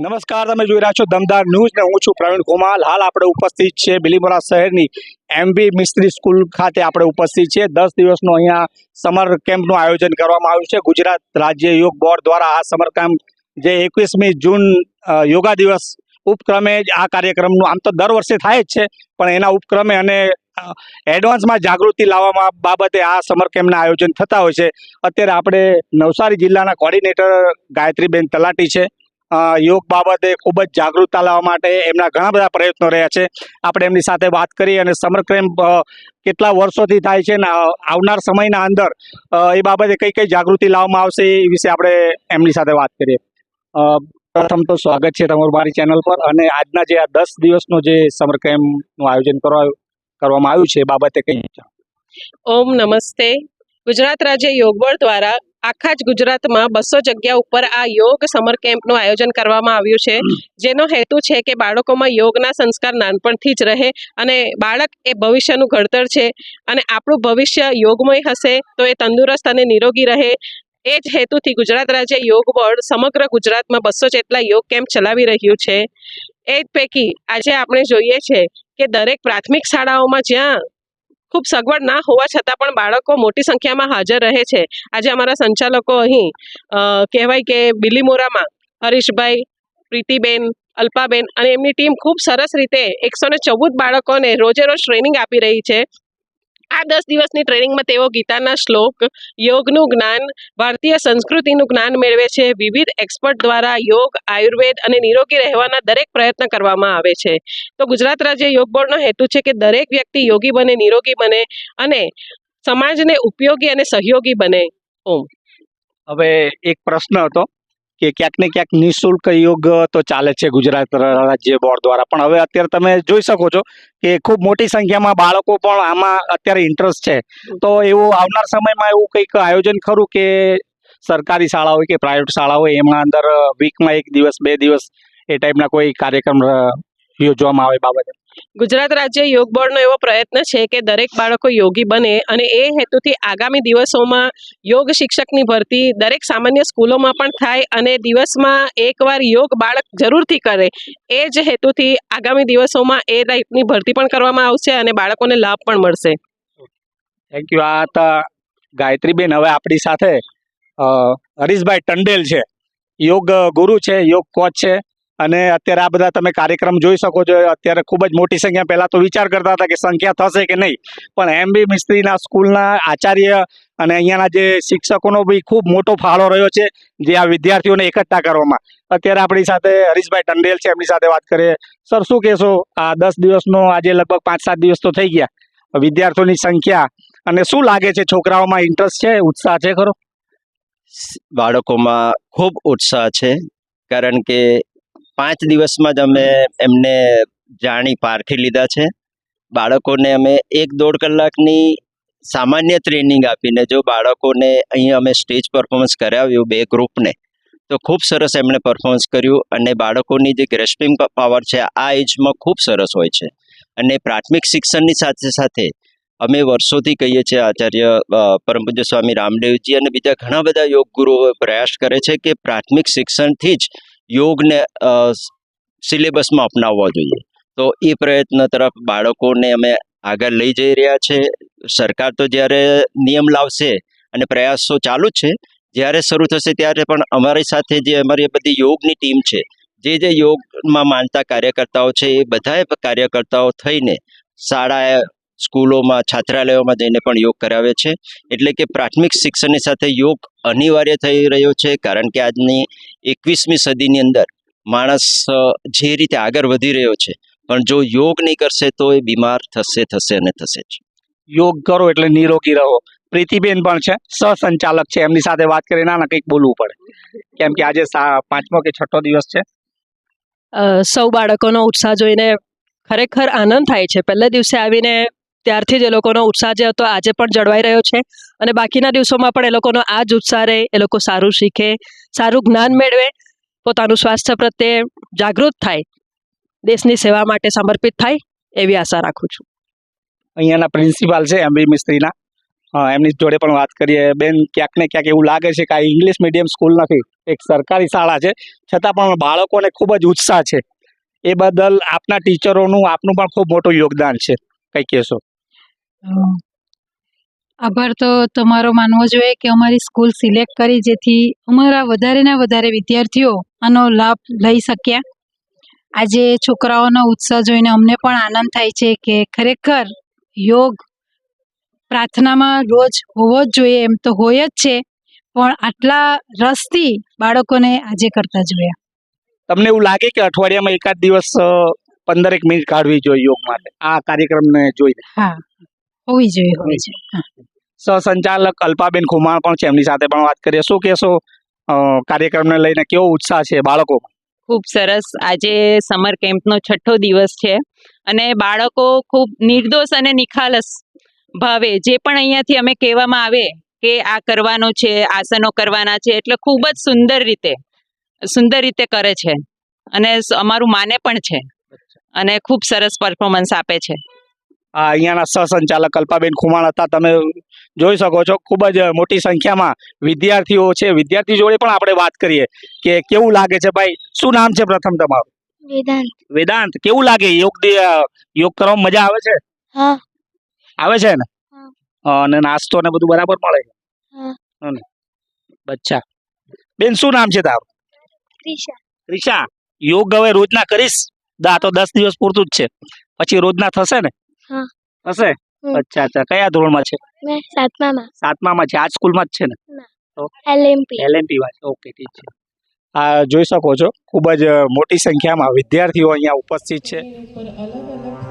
નમસ્કાર, તમે જોઈ રહ્યા છો દમદાર ન્યૂઝ ને હું છું પ્રવીણ કુમાર. હાલ આપણે ઉપસ્થિત છે બિલીમોરા શહેરની એમબી મિસ્ત્રી સ્કૂલ ખાતે આપણે ઉપસ્થિત છે દસ દિવસનું અહીંયા સમર કેમ્પનું આયોજન કરવામાં આવ્યું છે. ગુજરાત રાજ્ય યોગ બોર્ડ દ્વારા આ સમર કેમ્પ જે એકવીસમી જૂન યોગા દિવસ ઉપક્રમે જ આ કાર્યક્રમનું આમ તો દર વર્ષે થાય જ છે, પણ એના ઉપક્રમે અને એડવાન્સમાં જાગૃતિ લાવવામાં બાબતે આ સમર કેમ્પના આયોજન થતા હોય છે. અત્યારે આપણે નવસારી જિલ્લાના કોર્ડિનેટર ગાયત્રીબેન તલાટી છે. યોગ બાબતે ખૂબ જ જાગૃતતા લાવવા માટે એમના ઘણા બધા પ્રયત્નો રહ્યા છે. આપણે એમની સાથે વાત કરી અને સમર કેમ્પ કેટલા વર્ષોથી થાય છે ને આવનાર સમયના અંદર એ બાબતે કઈ કઈ જાગૃતિ લાવવામાં આવશે એ વિશે આપણે એમની સાથે વાત કરીએ. પ્રથમ તો સ્વાગત છે તમારું મારી ચેનલ પર અને આજના જે આ દસ દિવસનો જે સમર કેમ્પનું આયોજન કરવા, કરવામાં આવ્યું છે એ બાબતે કઈ ઓમ નમસ્તે. ગુજરાત રાજ્ય યોગ બોર્ડ દ્વારા આખા જ ગુજરાતમાં બસો જગ્યા ઉપર આ યોગ સમર કેમ્પનું આયોજન કરવામાં આવ્યું છે. જેનો હેતુ છે કે બાળકોમાં યોગના સંસ્કાર નાનપણથી જ રહે અને બાળક એ ભવિષ્યનું ઘડતર છે અને આપણું ભવિષ્ય યોગમય હશે તો એ તંદુરસ્ત અને નિરોગી રહે. એ જ હેતુથી ગુજરાત રાજ્ય યોગ બોર્ડ સમગ્ર ગુજરાતમાં બસો જેટલા યોગ કેમ્પ ચલાવી રહ્યું છે. એ જ પૈકી આજે આપણે જોઈએ છે કે દરેક પ્રાથમિક શાળાઓમાં જ્યાં ખૂબ સગવડ ના હોવા છતાં પણ બાળકો મોટી સંખ્યામાં હાજર રહે છે. આજે અમારા સંચાલકો અહીં કહેવાય કે બિલીમોરામાં હરીશભાઈ, પ્રીતિબેન, અલ્પાબેન અને એમની ટીમ ખૂબ સરસ રીતે એકસો ને ચૌદ બાળકોને રોજે રોજ ટ્રેનિંગ આપી રહી છે. આ દસ દિવસની ટ્રેનિંગમાં તેઓ ગીતાના શ્લોક, યોગનું જ્ઞાન, ભારતીય સંસ્કૃતિનું જ્ઞાન મેળવે છે. વિવિધ એક્સપર્ટ દ્વારા યોગ, આયુર્વેદ અને નિરોગી રહેવાના દરેક પ્રયત્ન કરવામાં આવે છે. તો ગુજરાત રાજ્ય યોગ બોર્ડનો હેતુ છે કે દરેક વ્યક્તિ યોગી બને, નિરોગી બને અને સમાજને ઉપયોગી અને સહયોગી બને. હવે એક પ્રશ્ન હતો. કે ક્યાંક ને ક્યાંક નિઃશુલ્ક યોગ તો ચાલે છે ગુજરાત રાજ્ય બોર્ડ દ્વારા. પણ હવે અત્યારે તમે જોઈ શકો છો કે ખૂબ મોટી સંખ્યામાં બાળકો પણ આમાં અત્યારે ઇન્ટરેસ્ટ છે. તો એવું આવનાર સમયમાં એવું કંઈક આયોજન ખરું કે સરકારી શાળા હોય કે પ્રાઇવેટ શાળા હોય એમાં અંદર વીકમાં એક દિવસ, બે દિવસ એ ટાઈપના કોઈ કાર્યક્રમ યોજવામાં આવે બાબતે? ગુજરાત રાજ્ય યોગ બોર્ડનો એવો પ્રયત્ન છે કે દરેક બાળકો યોગી બને અને એ હેતુથી આગામી દિવસોમાં યોગ શિક્ષકની ભરતી દરેક સામાન્ય સ્કૂલોમાં પણ થાય અને દિવસમાં એકવાર યોગ બાળક જરૂરથી કરે એ જ હેતુથી આગામી દિવસોમાં એ ટાઈપની ભરતી પણ કરવામાં આવશે અને બાળકોને લાભ પણ મળશે. થેન્ક યુ આ હતા ગાયત્રીબેન. હવે આપણી સાથે હરીશભાઈ ટંડેલ છે. યોગ ગુરુ છે, યોગ કોચ છે. અને અત્યારે આ બધા તમે કાર્યક્રમ જોઈ શકો છો. અત્યારે ખૂબ જ મોટી સંખ્યા પહેલાં તો વિચાર કરતા હતા કે સંખ્યા થશે કે નહીં. પણ એમબી મિસ્ત્રીના સ્કૂલના આચાર્ય અને અહીંયાના જે શિક્ષકોનો બી ખૂબ મોટો ફાળો રહ્યો છે જે આ વિદ્યાર્થીઓને એકઠા કરવામાં. અત્યારે આપણી સાથે હરીશભાઈ ટંડેલ છે. એમની સાથે વાત કરીએ. સર, શું કહેશો? આ દસ દિવસનો આજે લગભગ પાંચ સાત દિવસ તો થઈ ગયા. વિદ્યાર્થીઓની સંખ્યા અને શું લાગે છે? છોકરાઓમાં ઇન્ટરેસ્ટ છે? ઉત્સાહ છે ખરો? બાળકોમાં ખૂબ ઉત્સાહ છે. કારણ કે પાંચ દિવસમાં જ અમે એમને જાણી પારખી લીધા છે. બાળકોને અમે એક દોઢ કલાકની સામાન્ય ટ્રેનિંગ આપીને જો બાળકોને અહીં અમે સ્ટેજ પરફોર્મન્સ કરાવ્યું બે ગ્રુપને, તો ખૂબ સરસ એમણે પરફોર્મન્સ કર્યું અને બાળકોની જે ગ્રેસ્પિંગ પાવર છે આ એજમાં ખૂબ સરસ હોય છે. અને પ્રાથમિક શિક્ષણની સાથે સાથે અમે વર્ષોથી કહીએ છીએ આચાર્ય પરમ સ્વામી રામદેવજી અને બીજા ઘણા બધા યોગ ગુરુઓ પ્રયાસ કરે છે કે પ્રાથમિક શિક્ષણથી જ યોગને સિલેબસમાં અપનાવવા જોઈએ. તો એ પ્રયત્ન તરફ બાળકોને અમે આગળ લઈ જઈ રહ્યા છે. સરકાર તો જ્યારે નિયમ લાવશે અને પ્રયાસો ચાલુ જ છે, જ્યારે શરૂ થશે ત્યારે પણ અમારી સાથે જે અમારી બધી યોગની ટીમ છે, જે જે યોગમાં માનતા કાર્યકર્તાઓ છે, એ બધાએ કાર્યકર્તાઓ થઈને શાળાએ સ્કૂલોમાં છાત્રાલયોમાં જઈને પણ યોગ કરાવે છે. એટલે કે પ્રાથમિક શિક્ષણની સાથે યોગ અનિવાર્ય થઈ રહ્યો છે કારણ કે આજની એકવીસમી સદીની અંદર માણસ જે રીતે આગળ વધી રહ્યો છે પણ જો યોગ નહીં કરશે તો એ બીમાર થશે થશે અને થશે જ. યોગ કરો એટલે નિરોગી રહો. પ્રીતિબેન પણ છે સહસંચાલક છે એમની સાથે વાત કરી ના કંઈક બોલવું પડે. કેમ કે આજે સા- પાંચમો કે છઠ્ઠો દિવસ છે? સૌ બાળકોનો ઉત્સાહ જોઈને ખરેખર આનંદ થાય છે. પહેલા દિવસે આવીને ત્યારથી જ એ લોકોનો ઉત્સાહ જે હતો આજે પણ જળવાઈ રહ્યો છે. અને બાકીના દિવસોમાં પણ એ લોકોનો આ જ ઉત્સાહ રહે, એ લોકો સારું શીખે, સારું જ્ઞાન મેળવે, પોતાનું સ્વાસ્થ્ય પ્રત્યે જાગૃત થાય, દેશની સેવા માટે સમર્પિત થાય એવી આશા રાખું છું. અહીંયાના પ્રિન્સિપાલ છે એમબી મિસ્ત્રીના. હા, એમની જોડે પણ વાત કરીએ. બેન, ક્યાંક ને ક્યાંક એવું લાગે છે કે આ ઇંગ્લિશ મીડિયમ સ્કૂલ નથી. એક સરકારી શાળા છે. છતાં પણ બાળકોને ખૂબ જ ઉત્સાહ છે. એ બદલ આપના ટીચરોનું આપનું પણ ખૂબ મોટું યોગદાન છે. કંઈ કહેશો? આભાર તો તમારો માનવો જોઈએ કે અમારી સ્કૂલ સિલેક્ટ કરી જેથી અમારા વધારે ને વધારે વિદ્યાર્થીઓ આનો લાભ લઈ શક્યા. આજે છોકરાઓનો ઉત્સાહ જોઈને અમને પણ આનંદ થાય છે કે ખરેખર યોગ પ્રાર્થનામાં રોજ હોવો જ જોઈએ એમ તો હોય જ છે પણ આટલા રસથી બાળકોને આજે કરતા જોયા. તમને એવું લાગે કે અઠવાડિયામાં એકાદ દિવસ પંદર પંદરેક મિનિટ કાઢવી જોઈએ યોગ માટે? આ કાર્યક્રમને જોઈને. હા. હોવી જોઈએ હોય છે સહસંચાલક અલ્પાબેન ખુમાણ પણ છે એમની સાથે પણ વાત કરીએ. શું કહેશો? કાર્યક્રમને લઈને કેવો ઉત્સાહ છે બાળકો ખૂબ સરસ. આજે સમર કેમ્પનો છઠ્ઠો દિવસ છે અને બાળકો ખૂબ નિર્દોષ અને નિખાલસ ભાવે. જે પણ અહીંયાથી અમે કહેવામાં આવે કે આ કરવાનું છે આસનો કરવાના છે એટલે ખૂબ જ સુંદર રીતે સુંદર રીતે કરે છે. અને અમારું માને પણ છે. અને ખૂબ સરસ પરફોર્મન્સ આપે છે. આ અહીંયાના સહસંચાલક કલ્પાબેન ખુમાણ હતા. તમે જોઈ શકો છો ખૂબ જ મોટી સંખ્યામાં વિદ્યાર્થીઓ છે. વિદ્યાર્થી જોડે પણ આપણે વાત કરીએ કે કેવું લાગે છે ભાઈ? શું નામ છે પ્રથમ તમારું? વેદાંત. વેદાંત કેવું લાગે? યોગ યોગ કરવામાં મજા આવે છે? હા. આવે છે ને? અને નાસ્તો ને બધું બરાબર મળે છે. અચ્છા. બેન શું નામ છે તારું? ત્રિષા. ત્રિષા. યોગ હવે રોજના કરીશ? દા તો દસ દિવસ પૂરતું જ છે. પછી રોજના થશે ને? હા. થશે અચ્છા અચ્છા. કયા ધોરણમાં છે? મેં સાતમામાં. સાતમામાં છે. આજ સ્કૂલમાં જ છે ને? એલએમપી. એલએમપી માં છે ઓકે ઠીક છે. આ જોઈ શકો છો. ખૂબ જ મોટી સંખ્યામાં વિદ્યાર્થીઓ અહીંયા ઉપસ્થિત છે. અલગ અલગ